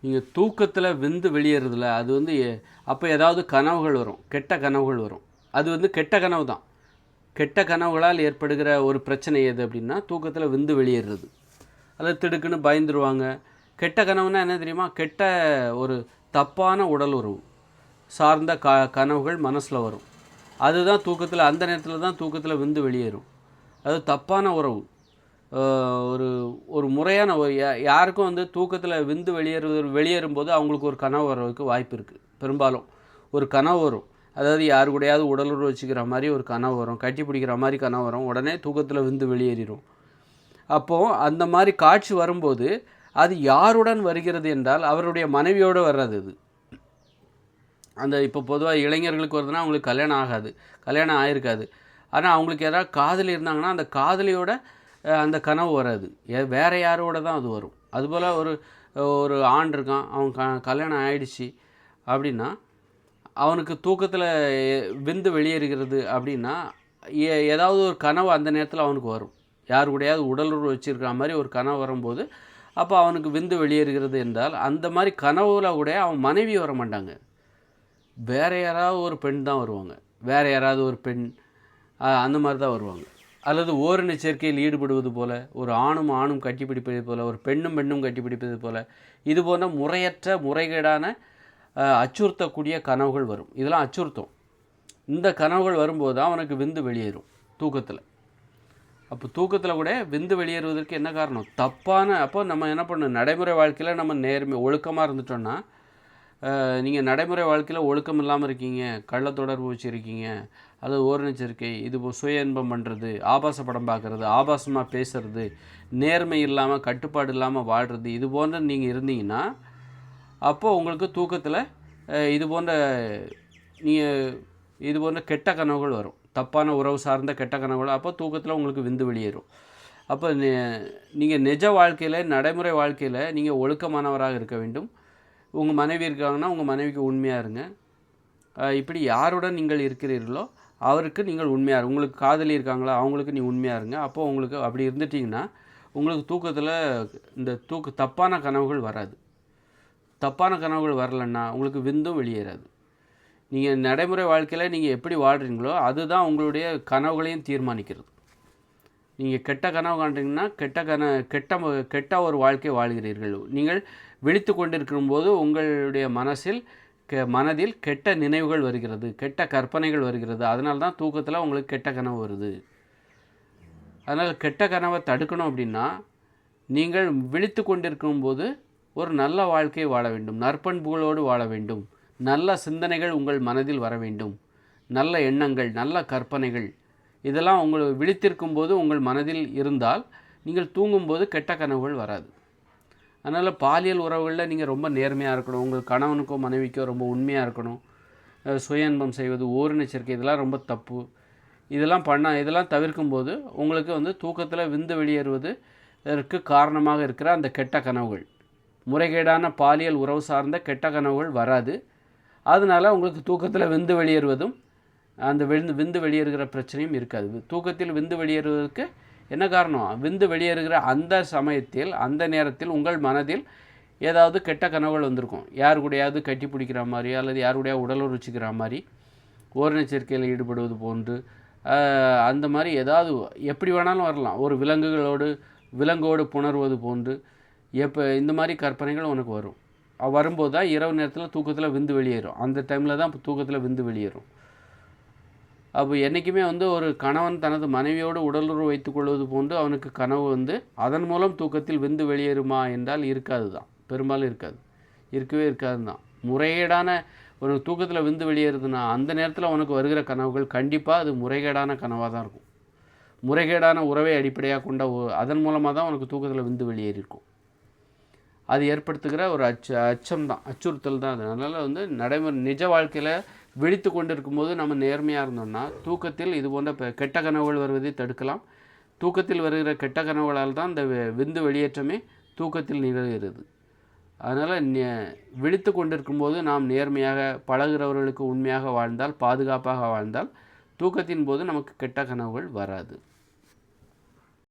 நீங்கள் தூக்கத்தில் விந்து வெளியேறதில்ல அது வந்து எ- அப்போ ஏதாவது கனவுகள் வரும். கெட்ட கனவுகள் வரும். அது வந்து கெட்ட கனவு தான். கெட்ட கனவுகளால் ஏற்படுகிற ஒரு பிரச்சனை எது அப்படின்னா தூக்கத்தில் விந்து வெளியேறுறது அதை திடுக்குன்னு பயந்துருவாங்க. கெட்ட கனவுனா என்ன தெரியுமா? கெட்ட ஒரு தப்பான உடல் உறவு சார்ந்த க கனவுகள் மனசில் வரும். அதுதான் தூக்கத்தில் அந்த நேரத்தில் தான் தூக்கத்தில் விந்து வெளியேறும். அது தப்பான உறவு. ஒரு ஒரு முறையான ஒரு யாருக்கும் வந்து தூக்கத்தில் விந்து வெளியேறுவது வெளியேறும்போது அவங்களுக்கு ஒரு கனவு வர்றதுக்கு வாய்ப்பு இருக்குது பெரும்பாலும் ஒரு கனவு வரும். அதாவது யாரு கூடயாவது உடலுறவு வச்சுக்கிற மாதிரி ஒரு கனவு வரும். கட்டி பிடிக்கிற மாதிரி கனவு வரும். உடனே தூக்கத்தில் விந்து வெளியேறிடும் அப்போது அந்த மாதிரி காட்சி வரும்போது அது யாருடன் வருகிறது என்றால் அவருடைய மனைவியோடு வர்றது அது அந்த இப்போ பொதுவாக இளைஞர்களுக்கு வருதுன்னா அவங்களுக்கு கல்யாணம் ஆகாது. கல்யாணம் ஆயிருக்காது. ஆனால் அவங்களுக்கு யாராவது காதலி இருந்தாங்கன்னா அந்த காதலியோட அந்த கனவு வராது. ஏ வேறு யாரோட தான் அது வரும். அதுபோல் ஒரு ஒரு ஆண் இருக்கான் அவன் க கல்யாணம் ஆயிடுச்சு அப்படின்னா அவனுக்கு தூக்கத்தில் விந்து வெளியேறுகிறது அப்படின்னா ஏ- ஏதாவது ஒரு கனவு அந்த நேரத்தில் அவனுக்கு வரும். யார் கூடயாவது உடலுறவு வச்சுருக்கிற மாதிரி ஒரு கனவு வரும்போது அப்போ அவனுக்கு விந்து வெளியேறுகிறது என்றால் அந்த மாதிரி கனவுல கூட அவன் மனைவி வர மாட்டாங்க. வேறு யாராவது ஒரு பெண் தான் வருவாங்க. வேற யாராவது ஒரு பெண் அந்த மாதிரி தான் வருவாங்க. அல்லது ஓரின சேர்க்கையில் ஈடுபடுவது போல ஒரு ஆணும் ஆணும் கட்டிப்பிடிப்பது போல ஒரு பெண்ணும் பெண்ணும் கட்டிப்பிடிப்பது போல இது போன்ற முறையற்ற முறைகேடான அச்சுறுத்தக்கூடிய கனவுகள் வரும். இதெல்லாம் அச்சுறுத்தும். இந்த கனவுகள் வரும்போது தான் அவனுக்கு விந்து வெளியேறும் தூக்கத்தில். அப்போ தூக்கத்தில் கூட விந்து வெளியேறுவதற்கு என்ன காரணம்? தப்பான அப்போ நம்ம என்ன பண்ணணும்? நடைமுறை வாழ்க்கையில் நம்ம நேர்மை ஒழுக்கமாக இருந்துட்டோம்னா நீங்கள் நடைமுறை வாழ்க்கையில் ஒழுக்கம் இல்லாமல் இருக்கீங்க கள்ள தொடர்பு வச்சுருக்கீங்க அது ஓரணிச்சிருக்கை இது போ- சுய இன்பம் பண்ணுறது ஆபாச படம் பார்க்குறது ஆபாசமாக பேசுறது நேர்மை இல்லாமல் கட்டுப்பாடு இல்லாமல் வாழ்கிறது இது போன்ற நீங்கள் இருந்தீங்கன்னா அப்போது உங்களுக்கு தூக்கத்தில் இது போன்ற நீங்கள் இது போன்ற கெட்ட கனவுகள் வரும். தப்பான உறவு சார்ந்த கெட்ட கனவுகள் அப்போ தூக்கத்தில் உங்களுக்கு விந்து வெளியேறும். அப்போ நீங்கள் நிஜ வாழ்க்கையில் நடைமுறை வாழ்க்கையில் நீங்கள் ஒழுக்கமானவராக இருக்க வேண்டும். உங்கள் மனைவி இருக்காங்கன்னா உங்கள் மனைவிக்கு உண்மையாக இருங்க. இப்படி யாருடன் நீங்கள் இருக்கிறீர்களோ அவருக்கு நீங்கள் உண்மையாக உங்களுக்கு காதலி இருக்காங்களா அவங்களுக்கு நீ உண்மையாக இருங்க. அப்போது உங்களுக்கு அப்படி இருந்துட்டிங்கன்னா உங்களுக்கு தூக்கத்தில் இந்த தூக்க தப்பான கனவுகள் வராது. தப்பான கனவுகள் வரலன்னா உங்களுக்கு விந்தும் வெளியேறாது. நீங்கள் நடைமுறை வாழ்க்கையில் நீங்கள் எப்படி வாழ்கிறீங்களோ அதுதான் உங்களுடைய கனவுகளையும் தீர்மானிக்கிறது. நீங்கள் கெட்ட கனவு காண்றீங்கன்னா கெட்ட கன கெட்ட கெட்ட ஒரு வாழ்க்கை வாழ்கிறீர்கள். நீங்கள் விழித்து கொண்டிருக்கும் போது உங்களுடைய மனசில் கெ மனதில் கெட்ட நினைவுகள் வருகிறது கெட்ட கற்பனைகள் வருகிறது. அதனால தான் தூக்கத்தில் உங்களுக்கு கெட்ட கனவு வருது. அதனால் கெட்ட கனவை தடுக்கணும் அப்படின்னா நீங்கள் விழித்து கொண்டிருக்கும் போது ஒரு நல்ல வாழ்க்கை வாழ வேண்டும். நற்பண்புகளோடு வாழ வேண்டும். நல்ல சிந்தனைகள் உங்கள் மனதில் வர வேண்டும். நல்ல எண்ணங்கள் நல்ல கற்பனைகள் இதெல்லாம் உங்கள் விழித்திருக்கும் போது உங்கள் மனதில் இருந்தால் நீங்கள் தூங்கும்போது கெட்ட கனவுகள் வராது. அதனால் பாலியல் உறவுகளில் நீங்கள் ரொம்ப நேர்மையாக இருக்கணும். உங்கள் கணவனுக்கோ மனைவிக்கோ ரொம்ப உண்மையாக இருக்கணும். சுயன்பம் சுய இன்பம் செய்வது ஓரினச்சரிக்கை இதெல்லாம் ரொம்ப தப்பு. இதெல்லாம் பண்ண இதெல்லாம் தவிர்க்கும்போது உங்களுக்கு வந்து தூக்கத்தில் விந்து வெளியேறுவது இதற்கு காரணமாக இருக்கிற அந்த கெட்ட கனவுகள். முறைகேடான பாலியல் உறவு சார்ந்த கெட்ட கனவுகள் வராது. அதனால் உங்களுக்கு தூக்கத்தில் விந்து வெளியேறுவதும் அந்த விந்து விந்து வெளியேறுகிற பிரச்சனையும் இருக்காது. தூக்கத்தில் விந்து வெளியேறுவதற்கு என்ன காரணம்? விந்து வெளியேறுகிற அந்த சமயத்தில் அந்த நேரத்தில் உங்கள் மனதில் ஏதாவது கெட்ட கனவுகள் வந்திருக்கும். யார் கூடயாவது கட்டி பிடிக்கிற மாதிரி அல்லது யார் கூடயாவது உடலுறவு மாதிரி ஓரின ஈடுபடுவது போன்று அந்த மாதிரி ஏதாவது எப்படி வேணாலும் வரலாம். ஒரு விலங்குகளோடு விலங்கோடு புணர்வது போன்று எப்போ இந்த மாதிரி கற்பனைகள் உனக்கு வரும். வரும்போது தான் இரவு நேரத்தில் தூக்கத்தில் விந்து வெளியேறும். அந்த டைமில் தான் தூக்கத்தில் விந்து வெளியேறும். அப்போ என்றைக்குமே வந்து ஒரு கணவன் தனது மனைவியோடு உடலுறவு வைத்துக்கொள்வது போன்று அவனுக்கு கனவு வந்து அதன் மூலம் தூக்கத்தில் விந்து வெளியேறுமா என்றால் இருக்காது தான் பெரும்பாலும் இருக்காது. இருக்கவே இருக்காது தான் முறைகேடான ஒரு தூக்கத்தில் விந்து வெளியேறுதுன்னா அந்த நேரத்தில் அவனுக்கு வருகிற கனவுகள் கண்டிப்பாக அது முறைகேடான கனவாக தான் இருக்கும். முறைகேடான உறவை அடிப்படையாக கொண்ட அதன் மூலமாக தான் உனக்கு தூக்கத்தில் விந்து வெளியேறியிருக்கும் அது ஏற்படுத்துகிற ஒரு அச்ச அச்சம் தான் அச்சுறுத்தல் தான் அது. அதனால் வந்து நடைமுறை நிஜ வாழ்க்கையில் விழித்து கொண்டிருக்கும்போது நம்ம நேர்மையாக இருந்தோம்னா தூக்கத்தில் இது போன்ற கெட்ட கனவுகள் வருவதை தடுக்கலாம். தூக்கத்தில் வருகிற கெட்ட கனவுகளால் தான் இந்த விந்து வெளியேற்றமே தூக்கத்தில் நிகழ்கிறது. அதனால் விழித்து கொண்டிருக்கும்போது நாம் நேர்மையாக பழகுறவர்களுக்கு உண்மையாக வாழ்ந்தால் பாதுகாப்பாக வாழ்ந்தால் தூக்கத்தின் போது நமக்கு கெட்ட கனவுகள் வராது.